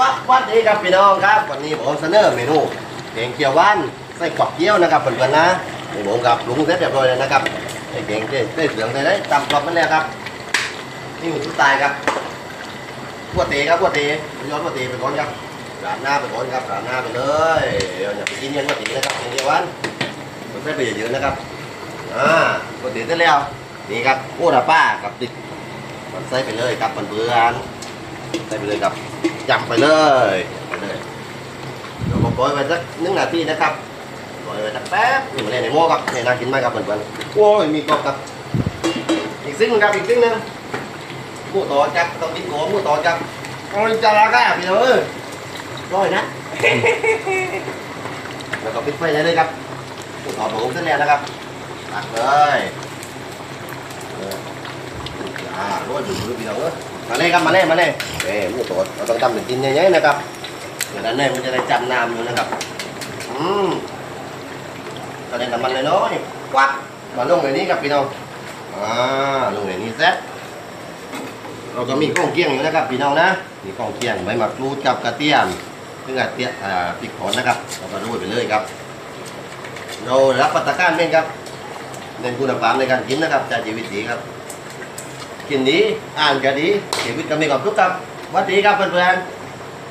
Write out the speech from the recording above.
วัดวัดดีครับพี่น้องครับ วันนี้ผมเสนอเมนูแกงเขียวหวานไส้กรอกเกี๊ยวนะครับเพื่อนๆนะนี่ผมกับลุงเสร็จเรียบร้อยแล้วนะครับไอ้แกงเต้เต้เสืองได้ได้ตำกรอบมันแล้วครับนี่หมูทุกตายครับกัวเตะครับกัวเตะย้อนกัวเตะไปก่อนครับราดหน้าไปก่อนครับราดหน้าไปเลยเดี๋ยวอย่าไปกินเย็นกัวเตะนะครับแกงเขียวหวานมันใส่ไปเยอะๆนะครับอ่ากัวเตะเสร็จแล้วนี่ครับโอ้ระป้ากับติ๊กมันใส่ไปเลยครับเพื่อนๆ ส่ไปเลยครับจำไปเลยไปเลยเดี๋ยวผมปล่อยไว้สักหนึ่งนาทีนะครับปล่อยไว้สักแป๊บหนี่มาเล่นในหม้อครับนี่น่ากินมากครับเพื่อนๆโอ้ยมีกรอบครับ อีกซิ่งหนึ่งครับอีกซิ่งนึงหมูต่อจับต้องกินหัวหมูต่อจับโอ้ยจะราคาพี่เอ้ยร้อยนะแล้วก็ปิดไฟเลยครับหมูต่อผมเสร็จแล้วนะครับตักเลยเออ อ่าร้อยดูดูพี่น้องเอ้ยมาเลยครับมาเลยมาเลยเอ้หมูตดเราต้องทำเป็นกินใหญ่ๆนะครับเดี๋ยวด้านในมันจะได้จำน้ำอยู่นะครับอืมก็ได้น้ำมันเลยน้อยควักมาลงในนี้ครับพี่น้องอ่าลงในนี้เสร็จเราก็มีข้องเคียงอยู่นะครับพี่น้องนะมีข้องเคียงใบมะกรูดกับกระเทียมซึ่งกระเทียมอ่าพริกผงนะครับเราก็โรยไปเลยครับ เรารับประทานเป็นครับเน้นคุณภาพในการกินนะครับจากชีวิตดีครับ กินดีอ่านก็ดีชีวิตก็มีความสุขครับสวัสดีครับเพื่อนๆ